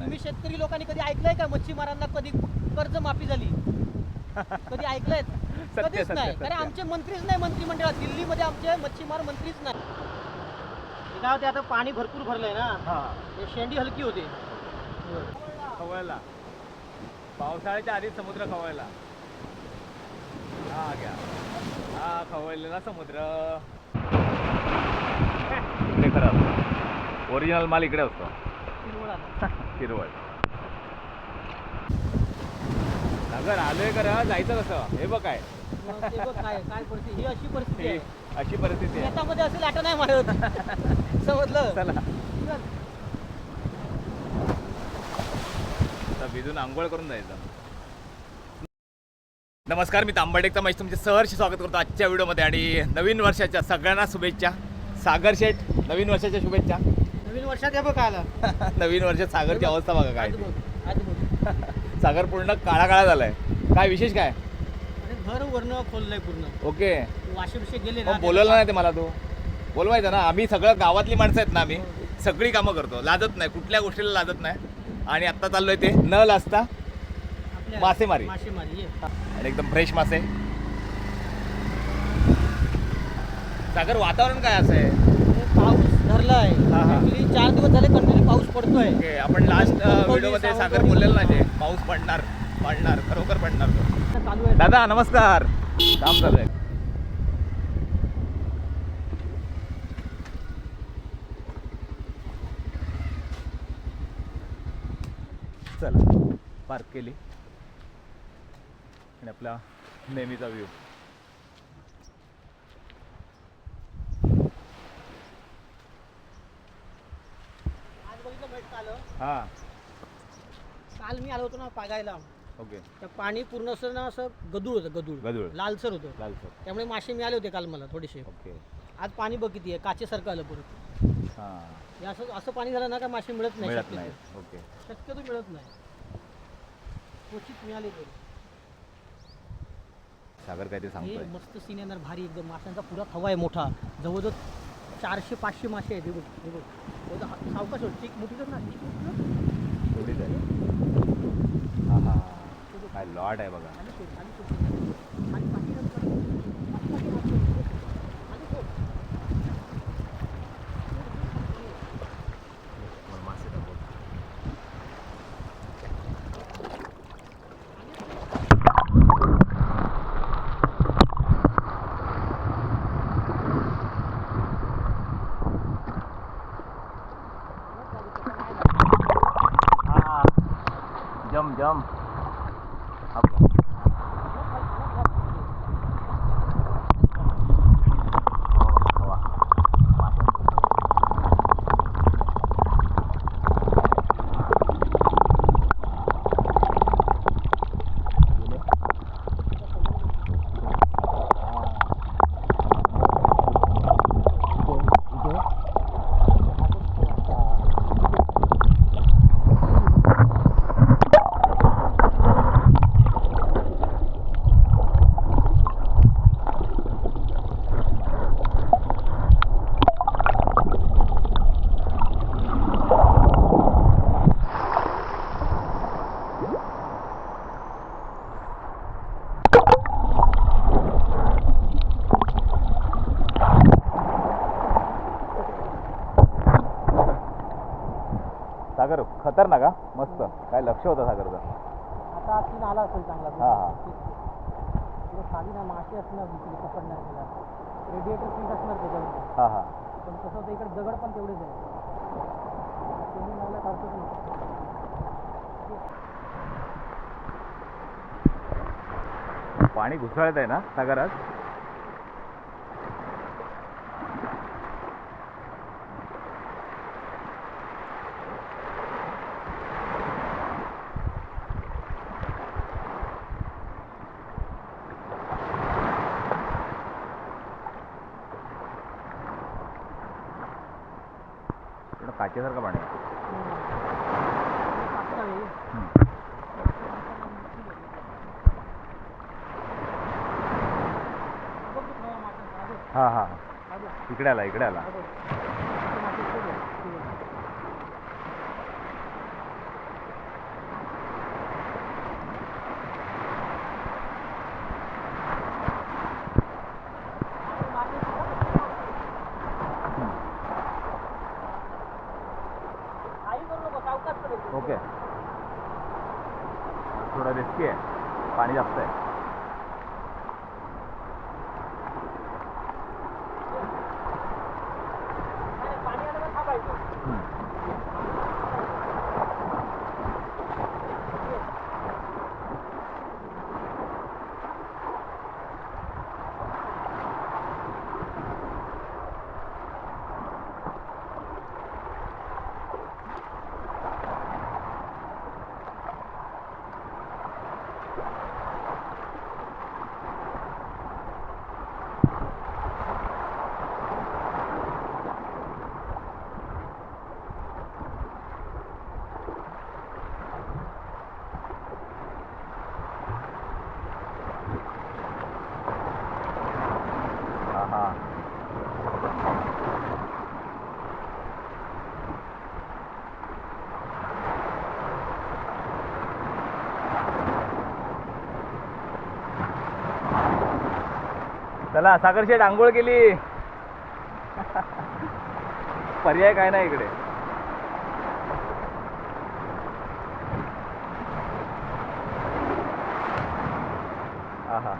तुम्ही शेतकरी लोकांनी कधी ऐकलंय का? मच्छीमारांना कधी कर्ज माफी झाली? कधी ऐकलंय? कधीच नाही. कारण आमचे मंत्रीच नाही मंत्रिमंडळात. दिल्लीमध्ये आमचे मच्छीमार मंत्रीच नाही. आता पाणी भरपूर भरलंय ना? हा. हे शेंडी हलकी होते. खवळला. पावसाळ्याच्या आधी समुद्र खवळला. हा घ्या. हा खवळलेला समुद्र. खरं ओरिजिनल माल इकडे असतो. हिरवळ नगर आलोय खरं जायचं कसं? हे बघ काय. मग ते बघ काय काय परिस्थिती ही अशी परिस्थिती हे आहे. अशी परिस्थिती आहे. शेतामध्ये असेल आटा नाही मारत. समजलं? चला. चल. आता भिजून आंघोळ करून जायचं. नमस्कार मी तांबडेकचा मैस तुमचे सहर्ष स्वागत करतो आजच्या व्हिडिओमध्ये. आणि नवीन वर्षाच्या सगळ्यांना शुभेच्छा. सागर शेठ नवीन वर्षाच्या शुभेच्छा. नवीन वर्षात हे बघ काय आला. नवीन वर्षात सागरची अवस्था बघा काय ती. सागर पूर्ण काळा काळा झालाय. काय विशेष काय? घर वर्ण खोललंय पूर्ण. ओके. वाशे बिशे गेले ना मग बोलवलं नाही ते मला तू. बोलवायचं ना आम्ही सगळं गावातली माणसं आहेत ना आम्ही. सगळी कामं करतो. लाजत नाही कुठल्या गोष्टीला लाजत नाही. आणि आत्ता चाललोय ते न लाजता आपल्या- मासेमारी. मासेमारी ये. आणि एकदम फ्रेश मासे. सागर वातावरण काय असं आहे? हे पाऊस धरलाय हा, हा. Actually चार दिवस झाले कंटिन्यू पाऊस पडतोय. ओके आपण लास्ट व्हिडिओमध्ये सागर. बोललेलं ना पाऊस पडणार पडणार खरोखर पडणार तो. चालू आहे. दादा नमस्कार. काम चालू आहे. चला पार्क केली. आणि आपला नेहमीचा व्ह्यू आज बघितलं भेट आलं हा. काल मी आलो होतो ना पागायला. ओके. तर पाणी पूर्ण असं ना असं गदूळ होतं गदूळ. गदूळ. लालसर होतं. लाल सर त्यामुळे मासे मिळाले होते काल मला थोडेसे. ओके. आज पाणी बघ किती आहे काचेसारखं आलं परत. हां. हे असं असं पाणी झालं ना का मासे मिळत नाही मिळत शक्यतो. नाही ओके. शक्यतो मिळत नाही. क्वचित मिळाले तरी. सागर काय ते हे सांगतोय. मस्त सीन येणार भारी एकदम. माशांचा पुरा थवा आहे मोठा. जवळजवळ चारशे पाचशे मासे आहेत हे बघ हे बघ. हा- सावकाश होत. चिक मोठी कर ना? हा हा. काय लॉट आहे बघा. खाली सोड, खाली सोड. खाली पाठी कर, पाठी कर. पाठी, पाठी, पाठी सोड. खाली सोड. हा जम जम सागर खतरनाक हा मस्त काय लक्ष होतं सागरचं. आता आला असेल चांगला हा, हा. पुढे खाली ना मासे असणार इकडे पकडणार त्याला. रेडिएटर असणार हा हा. पण कसं होतं इकडे दगड पण तेवढेच आहे काढतोच नाही पाणी घुसळत आहे ना सागरात थोडं काचेसारखं पाणी आहे पातळ आहे. हम्म. बघ तू खवा माशांचा, हां हां. इकडे आला इकडे आला हा बघ. ते मासे इकडे बघ, इकडे बघ. ओके थोडं रिस्की आहे पाणी जास्त आहे पाणी आलं तर थांबायचं हा हा चला सागरशेठ आंघोळ केली. पर्याय काय नाही इकडे. हा हा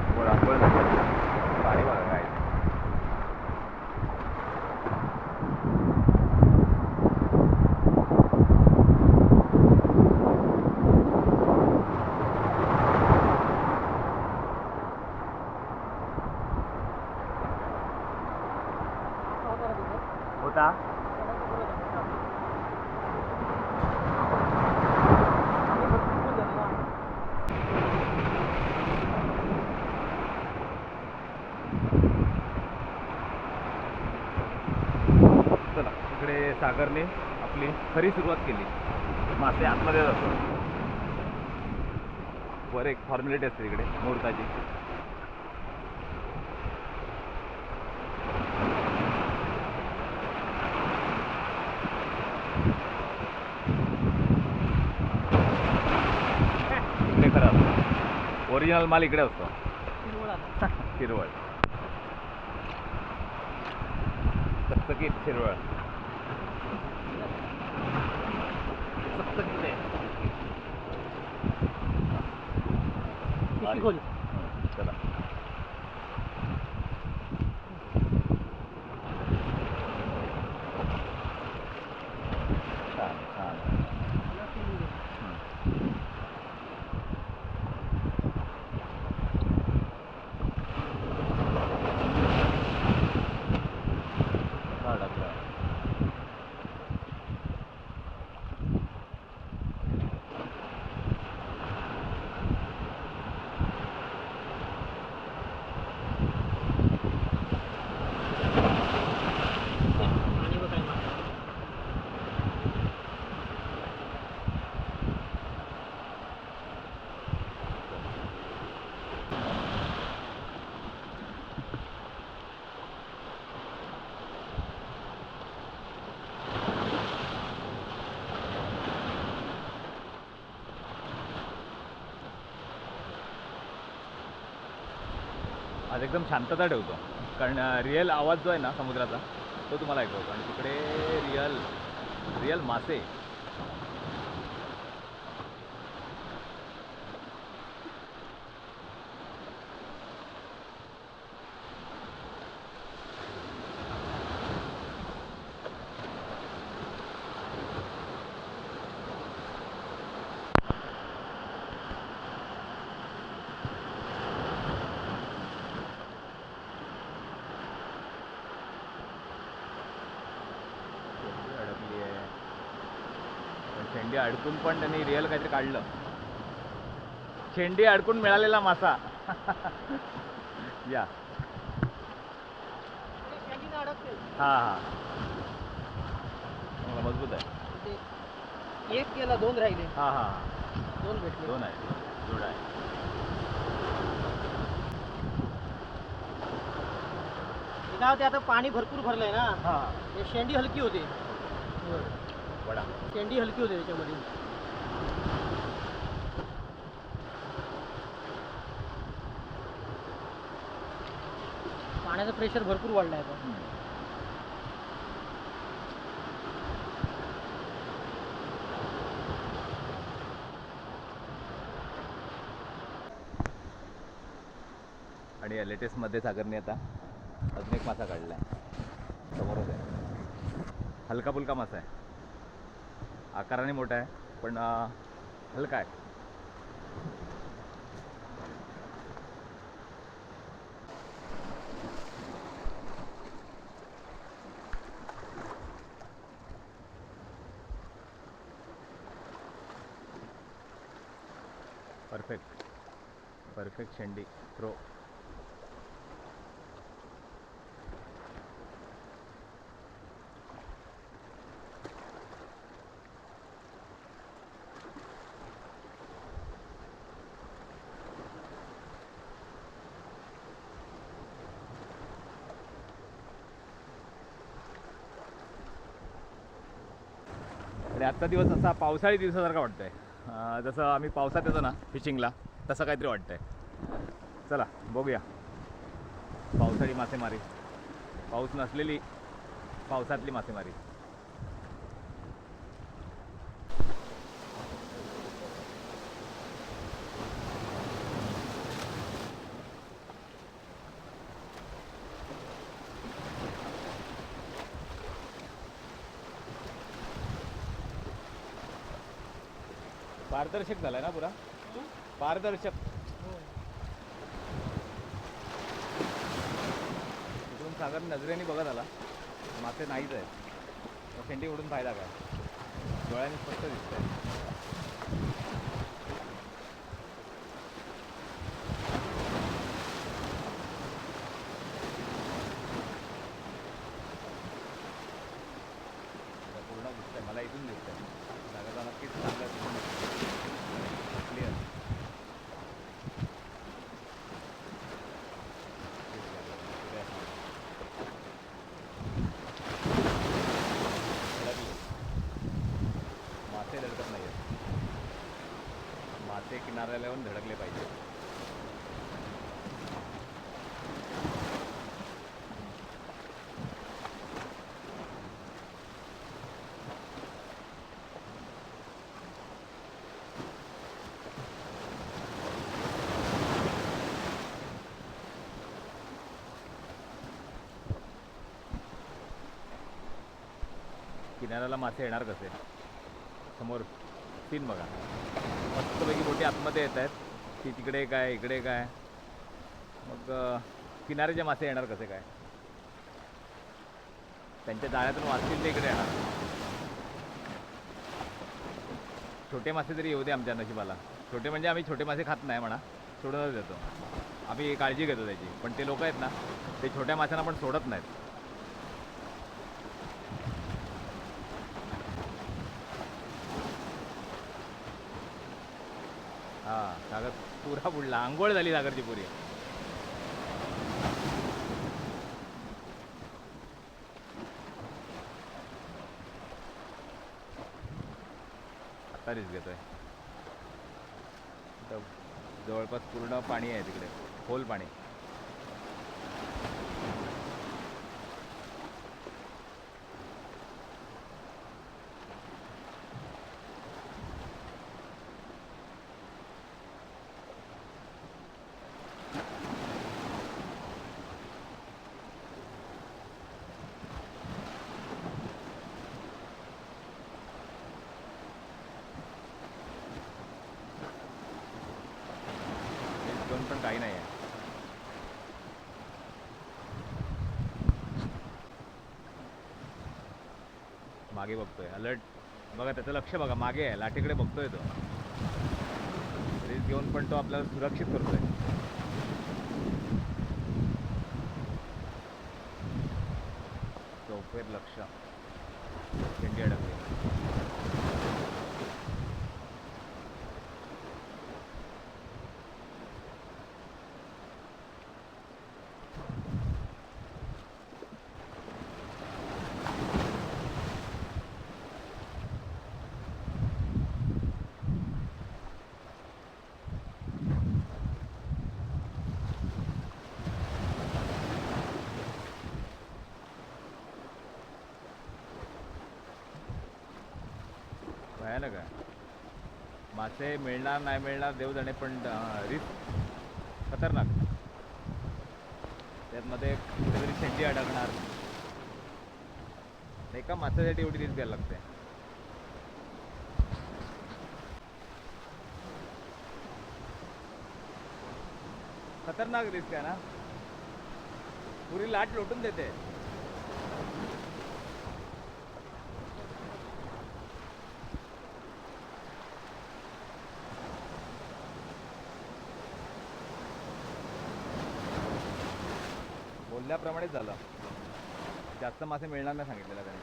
आंघोळ आंघोळ झाली. पाणी बघा काय होता चला इकडे सागरने आपली खरी सुरुवात केली. मासे आतमध्ये जातो. वर एक फॉर्मॅलिटी असते इकडे मुहूर्ताची. इकडे खरं असतं. ओरिजिनल माल इकडे असतो. हिरवळ चकचकीत हिरवळ चकचकीत आहे पिशवी खोल चला छान छान हम्म. हा, टाकला. आणि बघ काय मागं. आज एकदम शांतता ठेवतो. कारण रिअल आवाज जो आहे ना समुद्राचा तो तुम्हाला ऐकवतो. आणि तिकडे रिअल रिअल मासे अडकली आहे पण शेंडी अडकून पण त्यांनी रिअल काहीतरी काढलं. शेंडी अडकून मिळालेला मासा. या. हा हा. मजबूत आहे. एक केला दोन राहिले. हा हा. दोन भेटले. दोन आहे. जोड आहे. ते आता पाणी भरपूर भरलंय ना. हा. शेंडी हलकी होते. पडा. शेंडी हलकी होते त्याच्यामध्ये. पाण्याचं प्रेशर भरपूर वाढलं आहे आता. आणि या लेटेस्टमध्ये सागरने आता अजून एक मासा काढला आहे समोरच आहे. हलका फुलका मासा आहे. आकाराने मोठा आहे पण हलका आहे. परफेक्ट परफेक्ट शेंडी थ्रो आणि आजचा दिवस असा पावसाळी दिवसासारखा वाटतंय. आहे जसं आम्ही पावसात येतो ना फिशिंगला तसं काहीतरी वाटतंय. चला बघूया. पावसाळी मासेमारी. पाऊस नसलेली पावसातली मासेमारी. पारदर्शक झालाय ना पुरा? पारदर्शक. इकडून सागर नजरेने बघत आला. मासे नाहीच आहेत. मग शेंडी उडून फायदा काय? डोळ्याने स्पष्ट दिसत आहे पूर्ण दिसतंय मला इथून दिसतंय सागरला नक्कीच चांगलं क्लिअर मासे धडकत नाही मासे किनाऱ्याला येऊन धडकले पाहिजे किनाऱ्याला मासे येणार कसे? समोर सीन बघा. मस्तपैकी बोटी आतमध्ये येत आहेत. की तिकडे काय इकडे काय? मग किनाऱ्याचे मासे येणार कसे काय? त्यांच्या जाळ्यातून वाचतील ते इकडे येणार छोटे मासे तरी येऊ दे आमच्या नशिबाला. छोटे म्हणजे आम्ही छोटे मासे खात नाही म्हणा. सोडूनच देतो. आम्ही काळजी घेतो त्याची. पण ते लोक आहेत ना ते छोट्या माशांना पण सोडत नाहीत. हा सागर पुरा बुडला आंघोळ झाली सागरची पुरी. आता रिस्क घेतोय. जवळपास पूर्ण पाणी आहे तिकडे खोल पाणी दोन पण काही नाही आहे. मागे बघतोय. अलर्ट बघा त्याचं लक्ष बघा. मागे आहे. लाटेकडे बघतोय तो. रिस्क घेऊन पण तो आपल्याला सुरक्षित करतोय. चौफेर लक्ष. इंडिया भयानक आहे मासे मिळणार नाही मिळणार देव जाणे पण रिस्क खतरनाक. त्यातमध्ये कुठेतरी शेंडी अडकणार. एका माशासाठी एवढी रिस्क घ्यायला लागते. खतरनाक रिस्क आहे ना? पुरी लाट लोटून देते. त्याप्रमाणेच झालं. जास्त मासे मिळणार नाही सांगितलेलं त्याने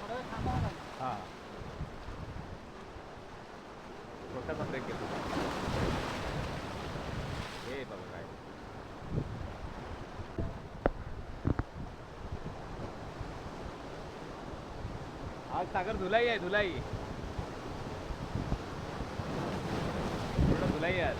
थोडा वेळ थांबावं लागेल. हां छोटासा ब्रेक घेतो हे बघा काय आज सागर धुलाई आहे धुलाई. पूर्ण धुलाई आहे आज.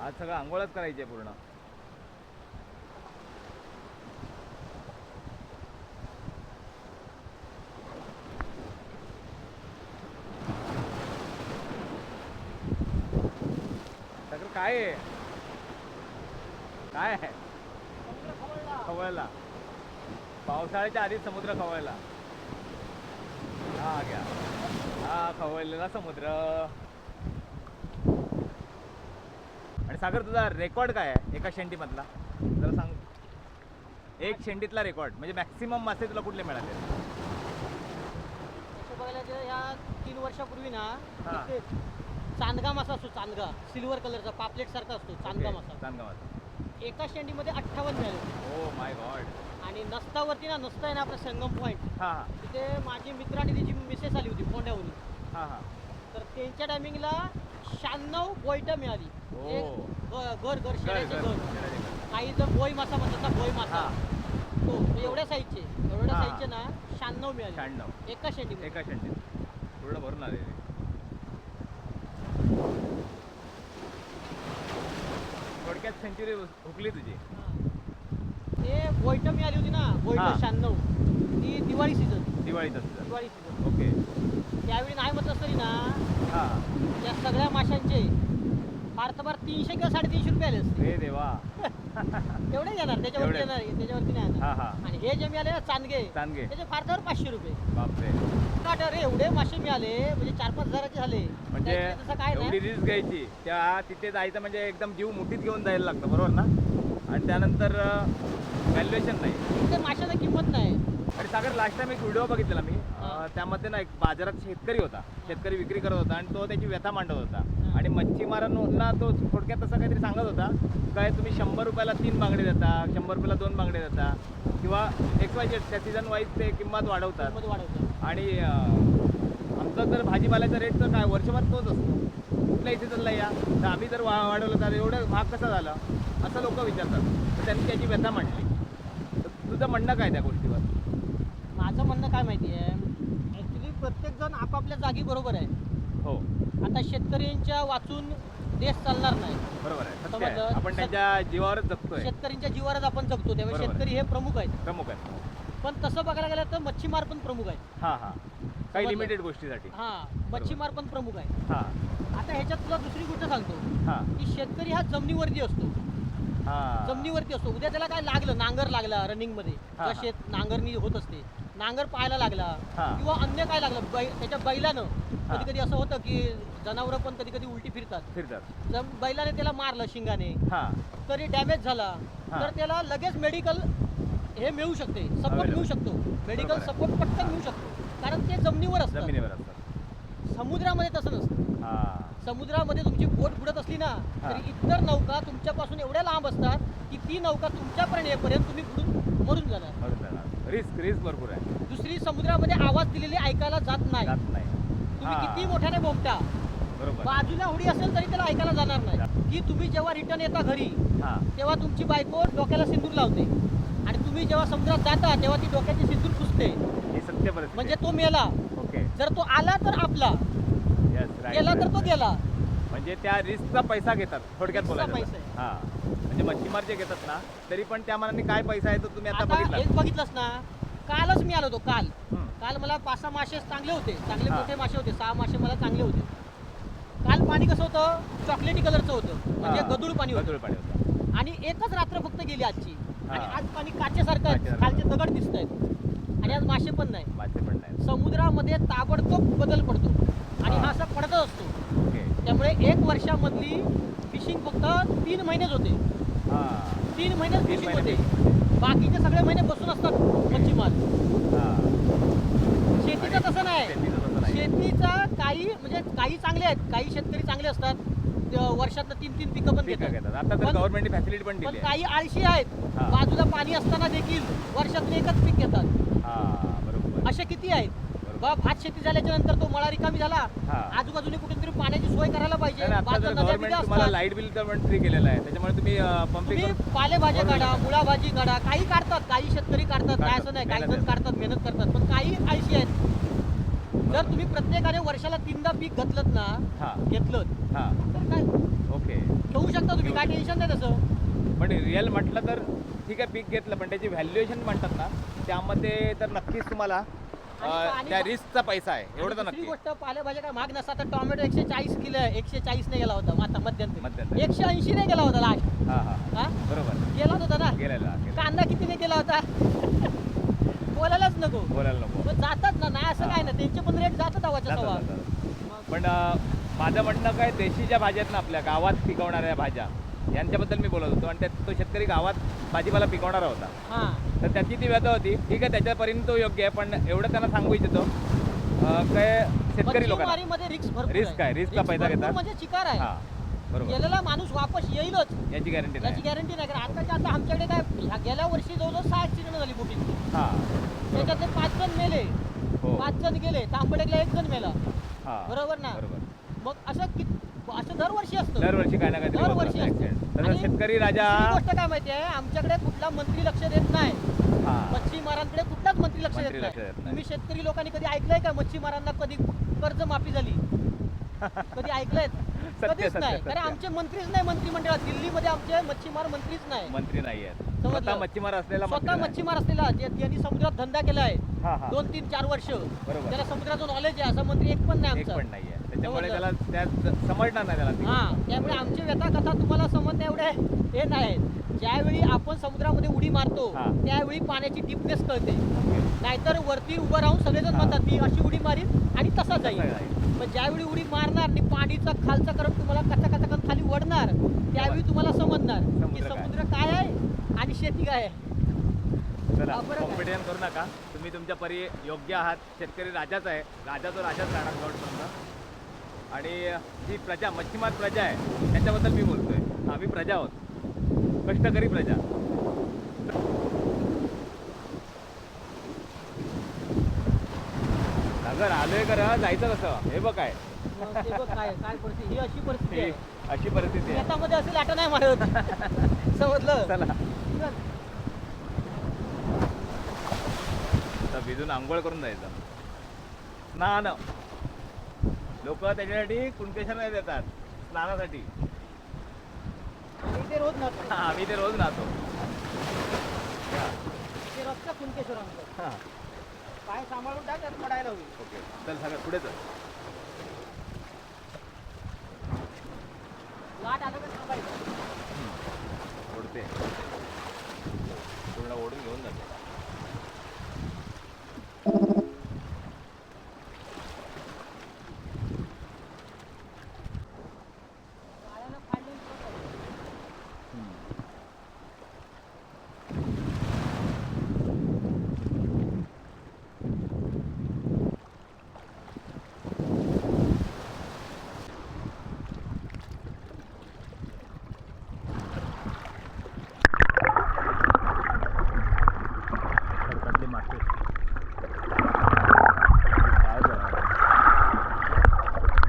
आज सगळं आंघोळच करायची आहे पूर्ण सगळं काय आहे? काय आहे? खवळला. पावसाळ्याच्या आधीच समुद्र खवळला. हा घ्या. हा खवळलेला समुद्र. आणि सागर तुझा रेकॉर्ड काय आहे? एका शेंडीमधला. जरा सांग. एक शेंडीतला रेकॉर्ड. म्हणजे मॅक्सिमम मासे तुला कुठले मिळाले? तसं बघायला गेलं ह्या तीन वर्षापूर्वी ना हा. इथे चांदगा मासा असतो चांदगा. सिल्वर कलरचा पापलेट सारखा असतो चांदगा मासा. चांदगा मासा. एका शेंडीमध्ये अठ्ठावन्न मिळाले ओ माय गॉड आणि नसतावरती ना नसता आहे ना आपला संगम पॉईंट हां तिथे माझी मित्र आणि तिची मिसेस आली होती फोंड्यावरून. हां हां. तर त्यांच्या टायमिंगला शहाण्णव बोईटं मिळाली. ओ. एक ग- घर घर कर, शेळ्याचे घर. काही जर बोई मासा म्हणतात ना बोई मासा. हां. तो तो एवढ्या साईजचे एवढ्या हा. साईजचे ना शहाण्णव मिळाले. शहाण्णव. एका शेंडीमध्ये. एका शेंडीत. पूर्ण भरून आले थोडक्यात सेंचुरी हुकली तुझी. ते बोईटं मिळाली होती ना बोईटं. शहाण्णव. ती दिवाळी सीझन दिवाळीत असतं दिवाळी सीझन ओके. त्यावेळी नाही म्हटलं तरी ना हां. या सगळ्या माशांचे फार तीनशे किंवा साडेतीनशे रुपये आले असते देवा. एवढे घेणार त्याच्यावरती एवढे? येणार त्याच्यावरती नाही येणार. हां हां. आणि हे जे मिळाले ना चांदगे चांदगे. त्याचे फार तर पाचशे रुपये. बापरे. का रे एवढे मासे मिळाले म्हणजे चार पाच हजाराचे झाले. म्हणजे तसं काय एवढी नाही. रिस्क घ्यायची. त्या तिथे जायचं म्हणजे एकदम जीव मुठीत घेऊन जायला लागतं बरोबर ना? आणि त्यानंतर व्हॅल्युएशन नाही. माशाला किंमत नाही. आणि सागर लास्ट टाइम एक व्हिडिओ बघितलेला मी. अं, त्यामध्ये ना एक बाजारात शेतकरी होता. शेतकरी विक्री करत होता आणि तो त्याची व्यथा मांडत होता. आणि मच्छीमारांना तो थोडक्यात तसं काहीतरी सांगत होता काय तुम्ही शंभर रुपयाला तीन बांगडे देता शंभर रुपयाला दोन बांगडे देता किंवा एक्स वाय त्या सीझन वाईज ते किंमत वाढवतात. वाढवतात. आणि आमचा जर भाजीपाल्याचा रेट तर काय वर्षभर तोच असतो. कुठल्याही सीझनला या. तर आम्ही जर वा वाढवलं तर एवढं महाग कसा झाला? असं लोक विचारतात. तर त्यांनी त्याची व्यथा मांडली. तर तुझं म्हणणं काय त्या गोष्टीवर? माझं म्हणणं काय माहिती आहे ॲक्च्युली प्रत्येक जण आपापल्या जागी बरोबर आहे. हो. आता शेतकऱ्यांच्या वाचून देश चालणार नाही. बरोबर आहे. सत्य समजलं. आहे. आपण त्यांच्या जीवावरच जगतोय. शेतकऱ्यांच्या जीवावरच आपण जगतो त्यामुळे बरोबर. शेतकरी हे प्रमुख आहेत. प्रमुख आहे पण तसं बघायला गेलं तर मच्छीमार पण प्रमुख आहेत. हां हां. काही समजलं. लिमिटेड गोष्टीसाठी. हा मच्छीमार पण प्रमुख आहे हां. आता ह्याच्यात तुला दुसरी गोष्ट सांगतो. हां. की शेतकरी हा जमिनीवरती असतो. हां. जमिनीवरती असतो. उद्या त्याला काय लागलं नांगर लागला रनिंगमध्ये. हा, हा. शेत नांगरणी होत असते. नांगर पाहायला लागला. हा. किंवा अन्य काय लागलं? बै त्याच्या बैलानं हा. कधी कधी असं होतं की जनावरं पण कधी कधी उलटी फिरतात. फिरतात. जर बैलाने त्याला मारलं शिंगाने हां. तरी डॅमेज झाला. हा. तर त्याला लगेच मेडिकल हे मिळू शकते. Support Available. मिळू शकतो. मेडिकल आहे. सपोर्ट पटकन मिळू शकतो. कारण ते जमिनीवर असतं. जमिनीवर असतात समुद्रामध्ये तसं नसतं. हा. समुद्रामध्ये तुमची बोट बुडत असली ना हा. तरी इतर नौका तुमच्यापासून एवढ्या लांब असतात की ती नौका तुमच्यापर्यंत येईपर्यंत तुम्ही बुडून मरून जाणार. मरून जाणार. रिस्क रिस्क भरपूर आहे. दुसरी समुद्रामध्ये आवाज दिलेली ऐकायला जात नाही. जात नाही. तुम्ही हा. किती मोठ्याने बोमटा बरोबर. बाजूला होडी असेल तरी त्याला ऐकायला जाणार नाही. की तुम्ही जेव्हा रिटर्न येता घरी हा. तेव्हा तुमची बायको डोक्याला सिंदूर लावते. आणि तुम्ही जेव्हा समुद्रात जाता तेव्हा ती डोक्याची सिंदूर पुसते. ही सत्य परिस्थिती म्हणजे तो मेला. ओके. जर तो आला तर आपला. यस गेला तर तो गेला. म्हणजे त्या रिस्कचा पैसा घेतात थोडक्यात बोलायचं पैसा तर. हा म्हणजे मच्छीमार जे घेतात ना तरी पण त्या मनाने काय पैसा आहे तो तुम्ही आता आता बघितला एक बघितलंस ना कालच मी आलो होतो काल हम्म. काल मला पाच सहा मासे चांगले होते चांगले हा. मोठे मासे होते सहा मासे मला चांगले होते काल पाणी कसं होतं चॉकलेटी कलरचं होतं म्हणजे हा. गदूळ पाणी होतं पाणी होतं आणि एकच रात्र फक्त गेली आजची आणि हा. आज पाणी काचेसारखं आहे. काचेसारखं. खालचे दगड दिसत आहेत आणि आज मासे पण नाही मासे पण नाही समुद्रामध्ये ताबडतोब बदल पडतो आणि हा. हा असा पडतच असतो त्यामुळे एक वर्षामधली फिशिंग फक्त तीन महिनेच होते. तीन महिनेच तीन फिशिंग महिने होते. बाकीचे सगळे महिने बसून असतात मच्छीमार. शेतीचं तसं नाही. शेतीचं काही म्हणजे काही चांगले आहेत काही शेतकरी चांगले असतात. ते वर्षातनं तीन तीन पिकं पण घेतात. आता तर गव्हर्नमेंटने फॅसिलिटी पण पण काही आळशी आहेत. बाजूला पाणी असताना देखील वर्षातून एकच पीक घेतात. बरोबर. असे किती आहेत? भात शेती झाल्याच्यानंतर तो मळा रिकामी झाला. हा. आजूबाजूने कुठेतरी पाण्याची सोय करायला पाहिजे. नाही, आता बाजूला जर नद्या गव्हर्नमेंट बिद्या तुम्हाला असतात. लाइट बिल तर पण फ्री केलेलं आहे. त्याच्यामुळे तुम्ही पंपिंग तुम्ही पालेभाज्या बरोबर. काढा मुळाभाजी काढा काही काढतात काही शेतकरी काढतात काय असं नाही काही मेहनत जण. काढतात. मेहनत करतात पण काही आळशी आहेत. जर तुम्ही प्रत्येकाने वर्षाला तीनदा पीक घेतलं ना हा. घेतलं हा. तर काय? ओके. घेऊ शकता तुम्ही काय टेन्शन नाही तसं. पण रिअल म्हटलं तर ठीक आहे पीक घेतलं पण त्याची व्हॅल्युएशन म्हणतात ना त्यामध्ये तर नक्कीच तुम्हाला अं, त्या रिस्कचा पैसा आहे. एवढं तर दुसरी नक्की. गोष्ट पालेभाज्या काय महाग नसतात तर टोमॅटो एकशे चाळीस किलो आहे. एकशे चाळीस नाही गेला होता. आता मध्यंतरी. मध्यंतरी. एकशे ऐंशी नाही गेला होता लास्ट हा हा. हा? बरोबर. गेलाच होता ना? गेलेला गेलेला. कांदा कितीने गेला होता? बोलायलाच नको. बोलायला नको. मग जातात ना नाही असं. काय ना त्यांचे पण रेट जातात आवाच्या जातात. पण अं, माझं म्हणणं काय देशी ज्या भाज्या आहेत ना आपल्या गावात पिकवणाऱ्या भाज्या यांच्याबद्दल मी बोलत होतो. आणि त्यात तो शेतकरी गावात भाजीपाला पिकवणारा होता. हा. तर त्याची ती व्यथा होती? ठीक आहे त्याच्यापर्यंत तो योग्य आहे पण एवढं त्यांना सांगू इच्छितो. काय शेतकरी लोकांना. मच्छीमारीमध्ये रिस्क आहे, चा पैसा घेतात. म्हणजे शिकार आहे. बरोबर. गेलेला माणूस वापस येईलच. याची गॅरंटी याची गॅरंटी नाही. कारण आताच्या आता आमच्याकडे काय गेल्या वर्षी जवळजवळ सहा ऍक्सिडेंट झाली बरोबर त्याच्यातले पाच जण मेले. हो. पाच जण गेले. तांबडेकला एक जण मेला. बरोबर ना? बरोबर. मग असं असं दरवर्षी असतं. दरवर्षी काय ना काहीतरी होत दरवर्षी राहतं असतं. accident. तसं आणि शेतकरी राजा दुसरी गोष्ट काय माहिती आहे? आमच्याकडे कुठला मंत्री लक्ष देत नाही. हा. मच्छीमारांकडे कुठलाच मंत्री लक्ष मंत्री देत लक्ष देत नाही. नाही. तुम्ही शेतकरी लोकांनी कधी ऐकलंय का? मच्छीमारांना कधी कर्ज माफी झाली? कधी ऐकलंय? कधीच सत्य, नाही. सत्य. कारण आमचे मंत्रीच नाही मंत्रिमंडळात दिल्लीमध्ये आमचे मच्छीमार मंत्रीच नाही. मंत्री नाही आहेत. समजलं? स्वतः मच्छीमार असलेला मंत्री स्वतः नाही. मच्छीमार असलेला जे- ज्यांनी समुद्रात धंदा केला आहे हा हा. दोन तीन चार वर्ष बरोबर. त्याला समुद्राचं नॉलेज आहे. असा मंत्री एक पण नाही एक आमचा. पण नाहीये. त्याच्यामुळे समजलं? त्याला समजणार नाही त्याला. हा त्यामुळे आमची व्यथा कथा तुम्हाला समजण्या एवढे हे नाही ज्यावेळी आपण समुद्रामध्ये उडी मारतो हा. त्यावेळी पाण्याची डिपनेस कळते. नाहीतर वरती उभं राहून सगळेजण हा. म्हणतात मी अशी उडी मारीन आणि तसा जाईल. पण ज्यावेळी उडी मारणार आणि पाणीचा खालचा करंट तुम्हाला कचा कचा करत खाली वडणार त्यावेळी तुम्हाला समजणार की समुद्र काय? समुद्र काय आहे आणि शेती काय आहे चला हा, बरं काय? कॉम्पिटिशन करू नका तुम्ही तुमच्या परी योग्य आहात शेतकरी राजाच आहे राजा तो राजाच राहणार शेवटपर्यंत आणि जी प्रजा मच्छीमार प्रजा आहे त्याच्याबद्दल मी बोलतोय. आम्ही प्रजा आहोत. कष्टकरी प्रजा. नगर आलोय खरं जायचं कसं? हे बघ काय. काय काय परिस्थिती ही अशी परिस्थिती आहे. अशी परिस्थिती आहे. शेतामध्ये असे लाटा नाही मारत. समजलं? चला. आता भिजून आंघोळ करून जायचं. स्नान लोक त्याच्यासाठी कुणकेश्वर देतात स्नानासाठी. रोज नसतो हा, आम्ही ते रोज नाहतो. ते रस्ता कुणकेश्वर आमचं. हा, पाय सांभाळून टाक पडायला होईल. ओके. चल सगळं पुढे चल.